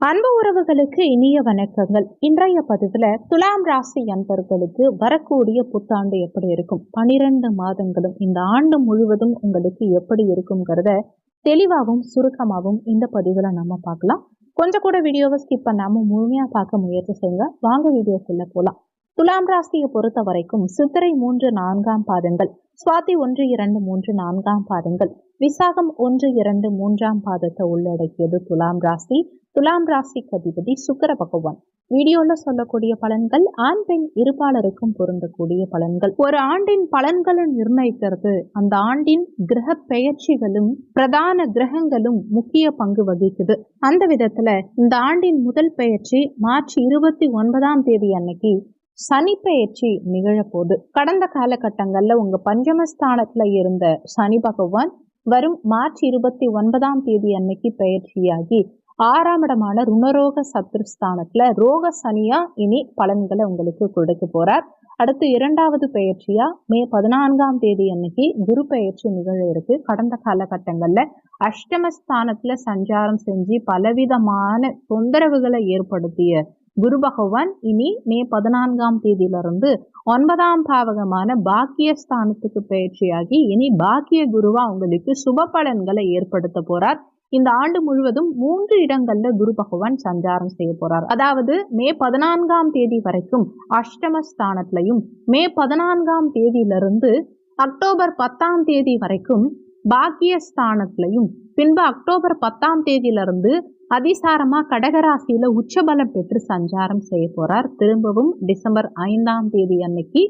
அன்பு உறவுகளுக்கு இனிய வணக்கங்கள். இன்றைய பதிவில் துலாம் ராசி அன்பர்களுக்கு வரக்கூடிய புத்தாண்டு எப்படி இருக்கும்? பனிரெண்டு மாதங்களும் இந்த ஆண்டு முழுவதும் உங்களுக்கு எப்படி இருக்குங்கிறத தெளிவாகவும் சுருக்கமாகவும் இந்த பதிவில் நம்ம பார்க்கலாம். கொஞ்சம் கூட வீடியோவை ஸ்கிப் பண்ணாமல் முழுமையாக பார்க்க முயற்சி செய்யுங்க. வாங்க வீடியோ சொல்ல போகலாம் துலாம் ராசியை பொறுத்த வரைக்கும் சித்திரை மூன்று நான்காம் பாதங்கள் சுவாதி ஒன்று இரண்டு மூன்று நான்காம் பாதங்கள் விசாகம் ஒன்று இரண்டு மூன்றாம் பாதத்தை உள்ளடக்கியது துலாம் ராசி. துலாம் ராசிக்கு அதிபதி சுக்கர பகவான். வீடியோல சொல்லக்கூடிய பலன்கள் ஆண் பெண் இருப்பாளருக்கும் பொருந்தக்கூடிய பலன்கள். ஒரு ஆண்டின் பலன்களை நிர்ணயிக்கிறது. அந்த ஆண்டின் கிரக பெயர்ச்சிகளும் பிரதான கிரகங்களும் முக்கிய பங்கு வகிக்குது. அந்த விதத்துல இந்த ஆண்டின் முதல் பெயர்ச்சி மார்ச் இருபத்தி ஒன்பதாம் தேதி அன்னைக்கு சனி பெயர்ச்சி நிகழப்போகுது கடந்த காலகட்டங்கள்ல உங்க பஞ்சமஸ்தானத்துல இருந்த சனி பகவான் வரும் மார்ச் இருபத்தி ஒன்பதாம் தேதி அன்னைக்கு பெயர்ச்சியாகி ஆறாம் இடமான ருணரோக சத்ருஸ்தானத்துல ரோக சனியா இனி பலன்களை உங்களுக்கு கொடுக்க போறார். அடுத்து இரண்டாவது பயிற்சியா மே பதினான்காம் தேதி அன்னைக்கு குரு பெயர்ச்சி நிகழ இருக்கு. கடந்த காலகட்டங்கள்ல அஷ்டமஸ்தானத்துல சஞ்சாரம் செஞ்சு பலவிதமான தொந்தரவுகளை ஏற்படுத்திய குரு பகவான் இனி மே பதினான்காம் தேதியிலிருந்து ஒன்பதாம் பாவகமான பாக்கியஸ்தானத்துக்கு பயிற்சியாகி இனி பாக்கிய குருவா உங்களுக்கு சுப பலன்களை ஏற்படுத்த போறார். இந்த ஆண்டு முழுவதும் மூன்று இடங்கள்ல குரு பகவான் சஞ்சாரம் செய்ய போறார். அதாவது மே பதினான்காம் தேதி வரைக்கும் அஷ்டமஸ்தானத்திலையும் மே பதினான்காம் தேதியிலிருந்து அக்டோபர் பத்தாம் தேதி வரைக்கும் பாக்கியஸ்தானத்திலையும் பின்பு அக்டோபர் பத்தாம் தேதியிலிருந்து அதிசாரமா கடகராசியில உச்சபலம் பெற்று சஞ்சாரம் செய்ய போறார். திரும்பவும் டிசம்பர் ஐந்தாம் தேதி அன்னைக்கு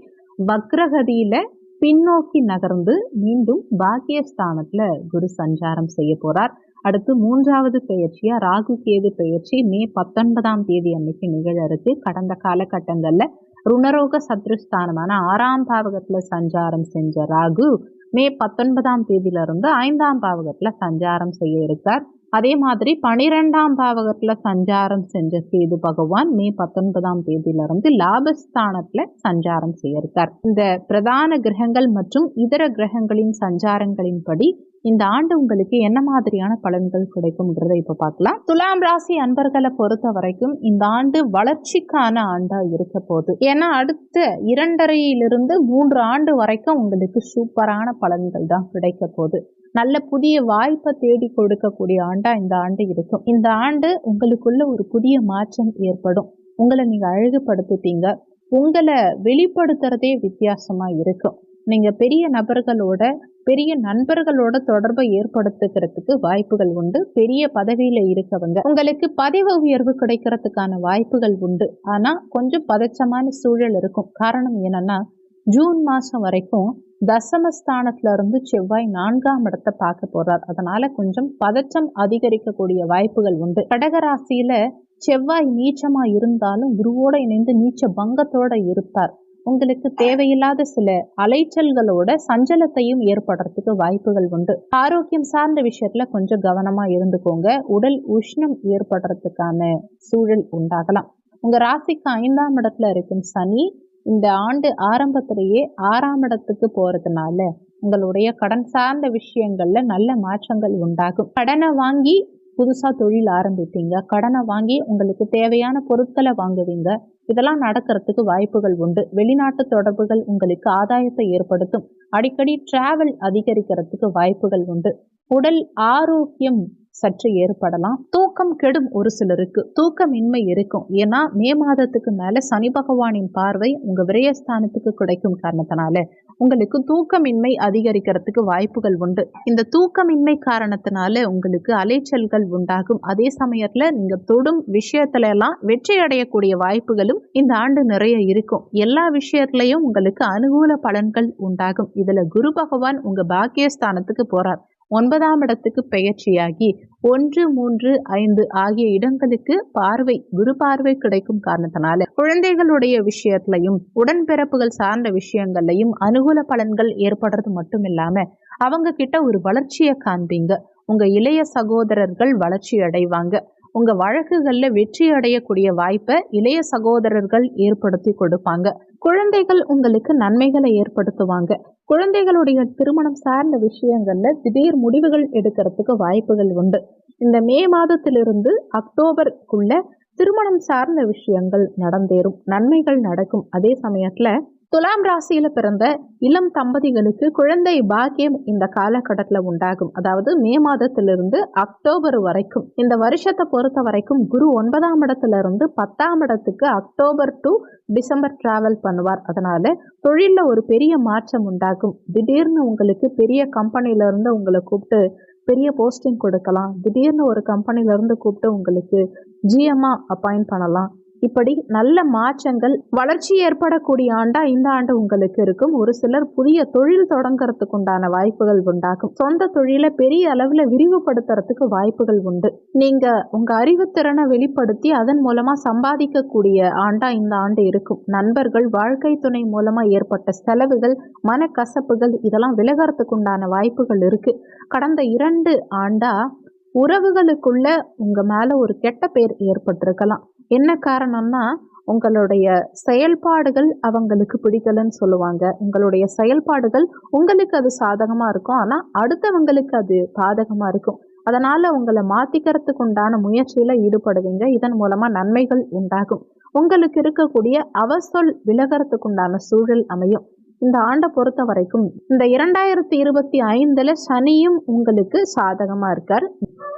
வக்ரகதியில பின்னோக்கி நகர்ந்து மீண்டும் பாக்கியஸ்தானத்துல குரு சஞ்சாரம் செய்ய போறார். அடுத்து மூன்றாவது பெயர்ச்சியா ராகு கேது பெயர்ச்சி மே பத்தொன்பதாம் தேதி அன்னைக்கு நிகழ இருக்கு கடந்த காலகட்டங்கள்ல ருணரோக சத்ருஸ்தானமான ஆறாம் பாவகத்துல சஞ்சாரம் செஞ்ச ராகு மே பத்தொன்பதாம் தேதியில இருந்து ஐந்தாம் பாவகத்துல சஞ்சாரம் செய்ய இருக்கார் அதே மாதிரி பனிரெண்டாம் பாவகத்துல சஞ்சாரம் செஞ்ச கேது பகவான் மே பத்தொன்பதாம் தேதியில இருந்து லாபஸ்தானத்துல சஞ்சாரம் செய்ய இருக்கார் இந்த பிரதான கிரகங்கள் மற்றும் இதர கிரகங்களின் சஞ்சாரங்களின்படி இந்த ஆண்டு உங்களுக்கு என்ன மாதிரியான பலன்கள் கிடைக்கும்ன்றதை இப்ப பார்க்கலாம். துலாம் ராசி அன்பர்களை பொறுத்த வரைக்கும் இந்த ஆண்டு வளர்ச்சிக்கான ஆண்டா இருக்க போகுது. ஏன்னா அடுத்த இரண்டரையிலிருந்து மூன்று ஆண்டு வரைக்கும் உங்களுக்கு சூப்பரான பலன்கள் தான் கிடைக்க போகுது. நல்ல புதிய வாய்ப்பை தேடி கொடுக்கக்கூடிய ஆண்டா இந்த ஆண்டு இருக்கும். இந்த ஆண்டு உங்களுக்குள்ள ஒரு புதிய மாற்றம் ஏற்படும். உங்களை நீங்க அழகுபடுத்திட்டீங்க. உங்களை வெளிப்படுத்துறதே வித்தியாசமா இருக்கும். நீங்கள் பெரிய நபர்களோட பெரிய நண்பர்களோட தொடர்பை ஏற்படுத்துகிறதுக்கு வாய்ப்புகள் உண்டு. பெரிய பதவியில் இருக்கவங்க. உங்களுக்கு பதவி உயர்வு கிடைக்கிறதுக்கான வாய்ப்புகள் உண்டு. ஆனால் கொஞ்சம் பதச்சமான சூழல் இருக்கும். காரணம் என்னன்னா ஜூன் மாதம் வரைக்கும் தசமஸ்தானத்துல இருந்து செவ்வாய் நான்காம் இடத்தை பார்க்க போறார். அதனால கொஞ்சம் பதற்றம் அதிகரிக்கக்கூடிய வாய்ப்புகள் உண்டு. கடகராசியில செவ்வாய் நீச்சமா இருந்தாலும் குருவோட இணைந்து நீச்ச பங்கத்தோட இருப்பார். உங்களுக்கு தேவையில்லாத சில அலைச்சல்களோட சஞ்சலத்தையும் ஏற்படுறதுக்கு வாய்ப்புகள் உண்டு. ஆரோக்கியம் சார்ந்த விஷயத்துல கொஞ்சம் கவனமா இருந்துக்கோங்க. உடல் உஷ்ணம் ஏற்படுறதுக்கான சூழல் உண்டாகலாம். உங்க ராசிக்கு ஐந்தாம் இடத்துல இருக்கும் சனி இந்த ஆண்டு ஆரம்பத்திலேயே ஆறாம் இடத்துக்கு போறதுனால உங்களுடைய கடன் சார்ந்த விஷயங்கள்ல நல்ல மாற்றங்கள் உண்டாகும். கடனை வாங்கி புதுசா தொழில் ஆரம்பிப்பீங்க. கடனை வாங்கி உங்களுக்கு தேவையான பொருட்களை வாங்குவீங்க. இதெல்லாம் நடக்கிறதுக்கு வாய்ப்புகள் உண்டு. வெளிநாட்டு தொடர்புகள் உங்களுக்கு ஆதாயத்தை ஏற்படுத்தும். அடிக்கடி டிராவல் அதிகரிக்கிறதுக்கு வாய்ப்புகள் உண்டு. உடல் ஆரோக்கியம் சற்று ஏற்படலாம். தூக்கம் கெடும் ஒரு சிலருக்கு. தூக்கமின்மை இருக்கும். ஏன்னா மே மாதத்துக்கு மேல சனி பகவானின் பார்வை உங்க விரயஸ்தானத்துக்கு கிடைக்கும் காரணத்தினால. உங்களுக்கு தூக்கமின்மை அதிகரிக்கிறதுக்கு வாய்ப்புகள் உண்டு. இந்த தூக்கமின்மை காரணத்தினால உங்களுக்கு அலைச்சல்கள் உண்டாகும். அதே சமயத்துல நீங்க தொடும் விஷயத்துல எல்லாம் வெற்றி அடையக்கூடிய வாய்ப்புகளும் இந்த ஆண்டு நிறைய இருக்கும். எல்லா விஷயத்திலையும் உங்களுக்கு அனுகூல பலன்கள் உண்டாகும். இதுல குரு பகவான் உங்க பாக்கியஸ்தானத்துக்கு போறார். ஒன்பதாம் இடத்துக்கு பெயர்ச்சியாகி ஒன்று மூன்று ஐந்து ஆகிய இடங்களுக்கு பார்வை குரு பார்வை கிடைக்கும் காரணத்தினால குழந்தைகளுடைய விஷயத்திலையும் உடன்பிறப்புகள் சார்ந்த விஷயங்கள்லையும் அனுகூல பலன்கள் ஏற்படுறது மட்டும் இல்லாம அவங்க கிட்ட ஒரு வளர்ச்சியை காண்பீங்க. உங்க இளைய சகோதரர்கள் வளர்ச்சி அடைவாங்க. உங்க வழக்குகள்ல வெற்றி அடையக்கூடிய வாய்ப்பை இளைய சகோதரர்கள் ஏற்படுத்தி கொடுப்பாங்க. குழந்தைகள் உங்களுக்கு நன்மைகளை ஏற்படுத்துவாங்க. குழந்தைகளுடைய திருமணம் சார்ந்த விஷயங்கள்ல திடீர் முடிவுகள் எடுக்கிறதுக்கு வாய்ப்புகள் உண்டு. இந்த மே மாதத்திலிருந்து அக்டோபருக்குள்ள திருமணம் சார்ந்த விஷயங்கள் நடந்தேறும். நன்மைகள் நடக்கும். அதே சமயத்துல துலாம் ராசியில் பிறந்த இளம் தம்பதிகளுக்கு குழந்தை பாக்கியம் இந்த காலகட்டத்தில் உண்டாகும். அதாவது மே மாதத்திலிருந்து அக்டோபர் வரைக்கும் இந்த வருஷத்தை பொறுத்த வரைக்கும் குரு ஒன்பதாம் இடத்துல இருந்து பத்தாம் இடத்துக்கு அக்டோபர் டு டிசம்பர் டிராவல் பண்ணுவார். அதனால தொழிலில் ஒரு பெரிய மாற்றம் உண்டாகும். திடீர்னு உங்களுக்கு பெரிய கம்பெனில இருந்து உங்களை கூப்பிட்டு பெரிய போஸ்டிங் கொடுக்கலாம். திடீர்னு ஒரு கம்பெனிலேருந்து கூப்பிட்டு உங்களுக்கு ஜிஎம்மா அப்பாயிண்ட் பண்ணலாம். இப்படி நல்ல மாற்றங்கள் வளர்ச்சி ஏற்படக்கூடிய ஆண்டா இந்த ஆண்டு உங்களுக்கு இருக்கும். ஒரு சிலர் புதிய தொழில் தொடங்குறதுக்கு உண்டான வாய்ப்புகள் உண்டாகும். சொந்த தொழிலை பெரிய அளவில் விரிவுபடுத்துறதுக்கு வாய்ப்புகள் உண்டு. நீங்க உங்க அறிவுத்திறனை வெளிப்படுத்தி அதன் மூலமா சம்பாதிக்கக்கூடிய ஆண்டா இந்த ஆண்டு இருக்கும். நண்பர்கள் வாழ்க்கை துணை மூலமா ஏற்பட்ட செலவுகள் மனக்கசப்புகள் இதெல்லாம் விலகிறதுக்கு உண்டான வாய்ப்புகள் இருக்கு. கடந்த இரண்டு ஆண்டா உறவுகளுக்குள்ள உங்க மேல ஒரு கெட்ட பேர் ஏற்பட்டிருக்கலாம். என்ன காரணம்னா உங்களுடைய செயல்பாடுகள் அவங்களுக்கு பிடிக்கலன்னு சொல்லுவாங்க. உங்களுடைய செயல்பாடுகள் உங்களுக்கு அது சாதகமாக இருக்கும். ஆனால் அடுத்தவங்களுக்கு அது பாதகமாக இருக்கும். அதனால் உங்களை மாற்றிக்கிறதுக்கு உண்டான முயற்சியில் ஈடுபடுவீங்க. இதன் மூலமாக நன்மைகள் உண்டாகும். உங்களுக்கு இருக்கக்கூடிய அவசொல் விலகிறதுக்குண்டான சூழல் அமையும். இந்த ஆண்டை பொறுத்த வரைக்கும் இந்த இரண்டாயிரத்தி இருபத்தி ஐந்துல சனியும் உங்களுக்கு சாதகமா இருக்கார்.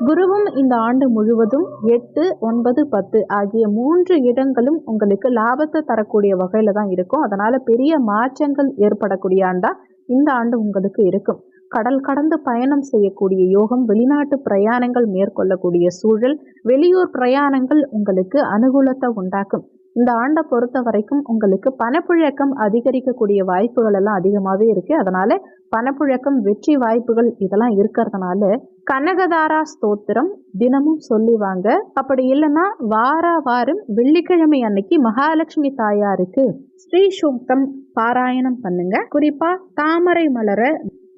குருவும் இந்த ஆண்டு முழுவதும் எட்டு ஒன்பது பத்து ஆகிய மூன்று இடங்களும் உங்களுக்கு லாபத்தை தரக்கூடிய வகையில தான் இருக்கும். அதனால பெரிய மாற்றங்கள் ஏற்படக்கூடிய ஆண்டா இந்த ஆண்டு உங்களுக்கு இருக்கும். கடல் கடந்து பயணம் செய்யக்கூடிய யோகம் வெளிநாட்டு பிரயாணங்கள் மேற்கொள்ளக்கூடிய சூழல் வெளியூர் பிரயாணங்கள் உங்களுக்கு அனுகூலத்தை உண்டாக்கும். இந்த ஆண்டை பொறுத்த வரைக்கும் உங்களுக்கு பணப்புழக்கம் அதிகரிக்கக்கூடிய வாய்ப்புகள் எல்லாம் அதிகமாகவே இருக்கு. அதனால பணப்புழக்கம் வெற்றி வாய்ப்புகள் இதெல்லாம் இருக்கிறதுனால கனகதாரா ஸ்தோத்திரம் தினமும் சொல்லி வாங்க அப்படி இல்லைன்னா வார வாரம் வெள்ளிக்கிழமை அன்னைக்கு மகாலட்சுமி தாயாருக்கு ஸ்ரீ சூக்தம் பாராயணம் பண்ணுங்க. குறிப்பா தாமரை மலர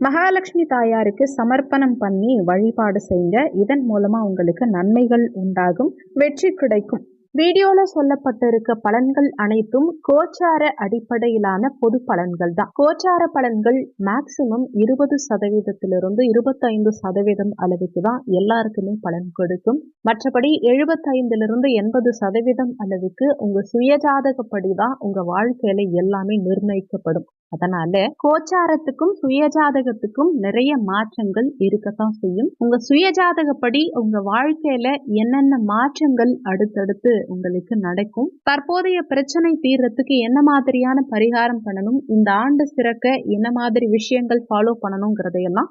மகாலட்சுமி தாயாருக்கு சமர்ப்பணம் பண்ணி வழிபாடு செய்யுங்க. இதன் மூலமா உங்களுக்கு நன்மைகள் உண்டாகும் வெற்றி கிடைக்கும். வீடியோல சொல்லப்பட்டிருக்க பலன்கள் அனைத்தும் கோச்சார அடிப்படையிலான பொது பலன்கள் தான். கோச்சார பலன்கள் மேக்சிமம் இருபது சதவீதத்திலிருந்து இருபத்தைந்து சதவீதம் அளவுக்கு தான் எல்லாருக்குமே பலன் கொடுக்கும். மற்றபடி எழுபத்தைந்திலிருந்து எண்பது சதவீதம் அளவுக்கு உங்க சுயஜாதகப்படி தான் உங்க வாழ்க்கையில எல்லாமே நிர்ணயிக்கப்படும். அதனால கோச்சாரத்துக்கும் சுயஜாதகத்துக்கும் நிறைய மாற்றங்கள் இருக்கத்தான் செய்யும். உங்க சுயஜாதகப்படி உங்க வாழ்க்கையில என்னென்ன மாற்றங்கள் அடுத்தடுத்து உங்களுக்கு நடக்கும் தற்போதைய பிரச்சனை தீர்றதுக்கு என்ன மாதிரியான பரிகாரம் பண்ணணும் இந்த ஆண்டு சிறக்க என்ன மாதிரி விஷயங்கள் ஃபாலோ பண்ணணுங்கிறதையெல்லாம்